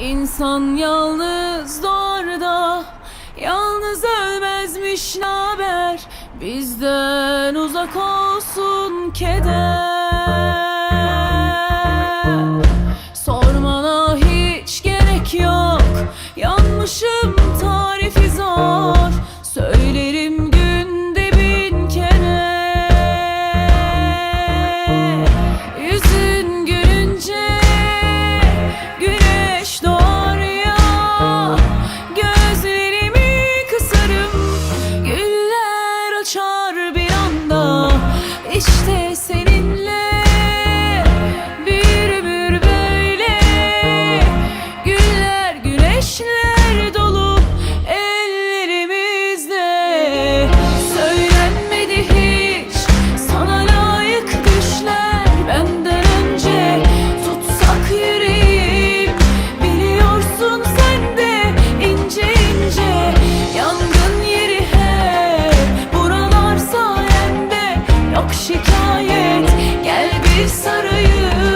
İnsan yalnız doğar Yalnız ölmezmiş naber? Bizden uzak olsun keder nihayet. Gel bir sarayım.